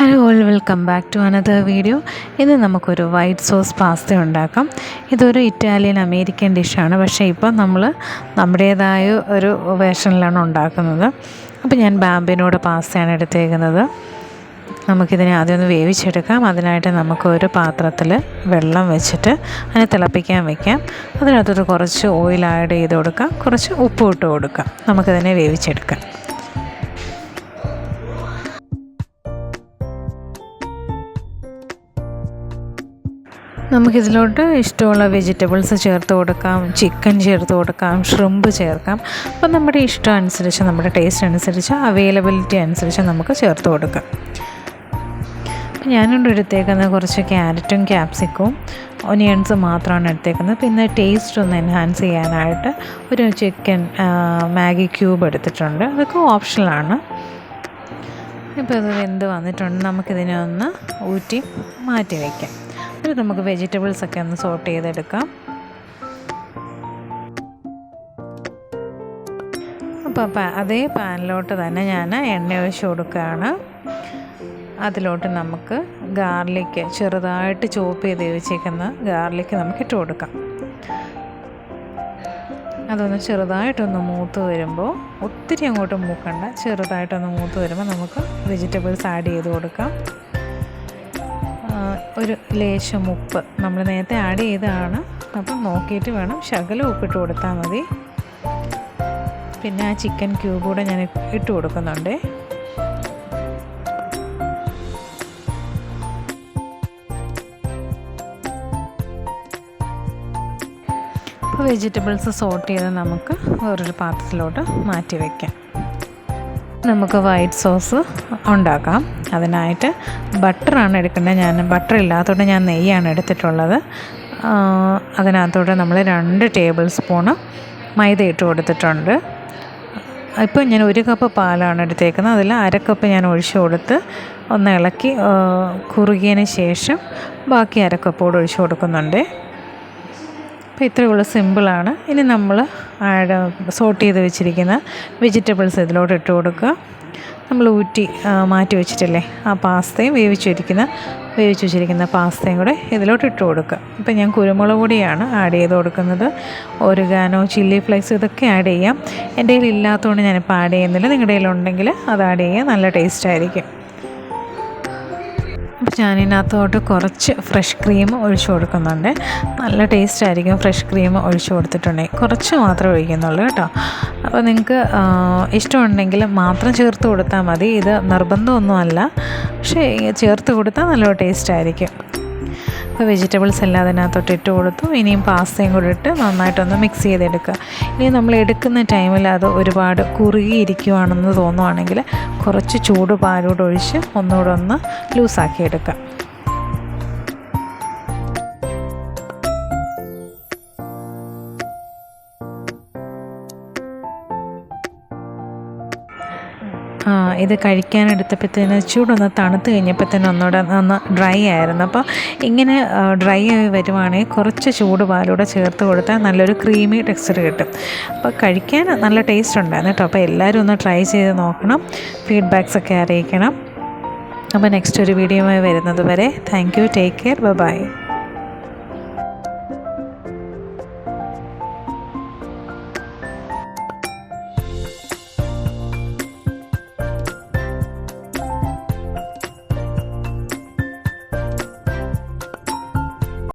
Hello all welcome back to another video. ഇന്ന് നമുക്കൊരു white sauce pasta ഉണ്ടാക്കാം. ഇതൊരു ഇറ്റാലിയൻ അമേരിക്കൻ ഡിഷാണ്. പക്ഷേ ഇപ്പം നമ്മൾ നമ്മുടേതായ ഒരു വേഷനിലാണ് ഉണ്ടാക്കുന്നത്. അപ്പോൾ ഞാൻ ബാമ്പിനോട് പാസ്തയാണ് എടുത്തേക്കുന്നത്. നമുക്കിതിനെ ആദ്യം ഒന്ന് വേവിച്ചെടുക്കാം. അതിനായിട്ട് നമുക്ക് ഒരു പാത്രത്തിൽ വെള്ളം വെച്ചിട്ട് അതിനെ തിളപ്പിക്കാൻ വെക്കാം. അതിനകത്തോട്ട് കുറച്ച് ഓയിൽ ആഡ് ചെയ്ത് കൊടുക്കാം. കുറച്ച് ഉപ്പ് ഇട്ട് കൊടുക്കാം. നമുക്കിതിനെ വേവിച്ചെടുക്കാം. നമുക്കിതിലോട്ട് ഇഷ്ടമുള്ള വെജിറ്റബിൾസ് ചേർത്ത് കൊടുക്കാം ചിക്കൻ ചേർത്ത് കൊടുക്കാം ഷ്രിമ്പ് ചേർക്കാം. അപ്പം നമ്മുടെ ഇഷ്ടം അനുസരിച്ച് നമ്മുടെ ടേസ്റ്റ് അനുസരിച്ച് അവൈലബിലിറ്റി അനുസരിച്ച് നമുക്ക് ചേർത്ത് കൊടുക്കാം. അപ്പം ഞാനിവിടെ എടുത്തേക്കുന്നത് കുറച്ച് ക്യാരറ്റും ക്യാപ്സിക്കവും ഒനിയൻസ് മാത്രമാണ് എടുത്തേക്കുന്നത്. പിന്നെ ടേസ്റ്റ് ഒന്ന് എൻഹാൻസ് ചെയ്യാനായിട്ട് ഒരു ചിക്കൻ മാഗി ക്യൂബ് എടുത്തിട്ടുണ്ട്. അതൊക്കെ ഓപ്ഷണലാണ് ഇപ്പോൾ ഇത് വെന്ത് വന്നിട്ടുണ്ട്. നമുക്കിതിനെ ഒന്ന് ഊറ്റി മാറ്റി വയ്ക്കാം. എന്നിട്ട് നമുക്ക് വെജിറ്റബിൾസ് ഒക്കെ ഒന്ന് സോട്ട് ചെയ്തെടുക്കാം. അപ്പോൾ അതേ പാനിലോട്ട് തന്നെ ഞാൻ എണ്ണ ഒഴിച്ച് കൊടുക്കുകയാണ്. അതിലോട്ട് നമുക്ക് ഗാർലിക്ക് ചെറുതായിട്ട് ചോപ്പ് ചെയ്ത് വെച്ചേക്കുന്ന ഗാർലിക്ക് നമുക്ക് ഇട്ട് കൊടുക്കാം. അതൊന്ന് ചെറുതായിട്ടൊന്ന് മൂത്ത് വരുമ്പോൾ ഒത്തിരി അങ്ങോട്ട് മൂക്കണ്ട ചെറുതായിട്ടൊന്ന് മൂത്ത് വരുമ്പോൾ നമുക്ക് വെജിറ്റബിൾസ് ആഡ് ചെയ്ത് കൊടുക്കാം. ഒരു ലേശം ഉപ്പ് നമ്മൾ നേരത്തെ ആഡ് ചെയ്തതാണ്. അപ്പം നോക്കിയിട്ട് വേണം ശകലം ഉപ്പിട്ട് കൊടുത്താൽ മതി. പിന്നെ ആ ചിക്കൻ ക്യൂബ് കൂടെ ഞാൻ ഇട്ട് കൊടുക്കുന്നുണ്ട്. വെജിറ്റബിൾസ് സോട്ട് ചെയ്ത് നമുക്ക് വേറൊരു പാത്രത്തിലോട്ട് മാറ്റി വയ്ക്കാം നമുക്ക് വൈറ്റ് സോസ് ഉണ്ടാക്കാം. അതിനായിട്ട് ബട്ടറാണ് എടുക്കേണ്ടത്. ഞാൻ ബട്ടർ ഇല്ലാത്തതുകൊണ്ട് ഞാൻ നെയ്യാണ് എടുത്തിട്ടുള്ളത്. അതിനകത്തോട്ട് നമ്മൾ രണ്ട് ടേബിൾ സ്പൂണ് മൈദ ഇട്ട് കൊടുത്തിട്ടുണ്ട്. ഇപ്പോൾ ഞാൻ ഒരു കപ്പ് പാലാണ് എടുത്തേക്കുന്നത്. അതിൽ അര കപ്പ് ഞാൻ ഒഴിച്ചു കൊടുത്ത് ഒന്ന് ഇളക്കി കുറുകിയതിന് ശേഷം ബാക്കി അര കപ്പ് കൂടെ ഒഴിച്ചു കൊടുക്കുന്നുണ്ട്. അപ്പോൾ ഇത്രയേ ഉള്ളൂ സിമ്പിളാണ്. ഇനി നമ്മൾ ആഡ് സോട്ട് ചെയ്ത് വെച്ചിരിക്കുന്ന വെജിറ്റബിൾസ് ഇതിലോട്ട് ഇട്ട് കൊടുക്കുക. നമ്മൾ ഊറ്റി മാറ്റി വെച്ചിട്ടില്ലേ ആ പാസ്തയും വേവിച്ച് വെച്ചിരിക്കുന്ന വേവിച്ച് വെച്ചിരിക്കുന്ന പാസ്തയും കൂടെ ഇതിലോട്ട് ഇട്ട് കൊടുക്കുക. ഇപ്പം ഞാൻ കുരുമുളക് പൊടിയാണ് ആഡ് ചെയ്ത് കൊടുക്കുന്നത്. ഒരുഗാനോ ചില്ലി ഫ്ലേക്സ് ഇതൊക്കെ ആഡ് ചെയ്യാം. എന്റെ കയ്യിൽ ഇല്ലാത്തതുകൊണ്ട് ഞാനിപ്പോൾ ആഡ് ചെയ്യുന്നില്ല. നിങ്ങളുടെ കയ്യിലുണ്ടെങ്കിൽ അത് ആഡ് ചെയ്യുക. നല്ല ടേസ്റ്റ് ആയിരിക്കും. അപ്പോൾ കുറച്ച് ഫ്രഷ് ക്രീം ഒഴിച്ചു കൊടുക്കുന്നുണ്ട്. നല്ല ടേസ്റ്റ് ആയിരിക്കും ഫ്രഷ് ക്രീം ഒഴിച്ചു കൊടുത്തിട്ടുണ്ടെങ്കിൽ. കുറച്ച് മാത്രമേ ഒഴിക്കുന്നുള്ളൂ കേട്ടോ. അപ്പോൾ നിങ്ങൾക്ക് ഇഷ്ടമുണ്ടെങ്കിൽ മാത്രം ചേർത്ത് കൊടുത്താൽ മതി. ഇത് നിർബന്ധമൊന്നുമല്ല. പക്ഷേ ചേർത്ത് കൊടുത്താൽ നല്ല ടേസ്റ്റ് ആയിരിക്കും. അപ്പോൾ വെജിറ്റബിൾസ് എല്ലാം അതിനകത്തോട്ട് ഇട്ട് കൊടുത്തു. ഇനിയും പാസ്തയും കൂടെ ഇട്ട് നന്നായിട്ടൊന്ന് മിക്സ് ചെയ്തെടുക്കുക. ഇനി നമ്മൾ എടുക്കുന്ന ടൈമിൽ അത് ഒരുപാട് കുറുകിയിരിക്കുവാണെന്ന് തോന്നുവാണെങ്കിൽ കുറച്ച് ചൂട് പാലൂടെ ഒഴിച്ച് ഒന്നുകൂടെ ഒന്ന് ലൂസാക്കി എടുക്കുക ഇത് കഴിക്കാനെടുത്തപ്പോഴത്തേന് ചൂടൊന്ന് തണുത്ത് കഴിഞ്ഞപ്പോഴത്തേന് ഒന്നുകൂടെ ഒന്ന് ഡ്രൈ ആയിരുന്നു. അപ്പോൾ ഇങ്ങനെ ഡ്രൈ ആയി വരുവാണെങ്കിൽ കുറച്ച് ചൂട് പാലൂടെ ചേർത്ത് കൊടുത്താൽ നല്ലൊരു ക്രീമി ടെക്സ്ചർ കിട്ടും. അപ്പോൾ കഴിക്കാൻ നല്ല ടേസ്റ്റ് ഉണ്ടായിരുന്നു കേട്ടോ. അപ്പോൾ എല്ലാവരും ഒന്ന് ട്രൈ ചെയ്ത് നോക്കണം. ഫീഡ്ബാക്സ് ഒക്കെ അറിയിക്കണം. അപ്പോൾ നെക്സ്റ്റ് ഒരു വീഡിയോയുമായി വരുന്നത് വരെ. Thank you take care bye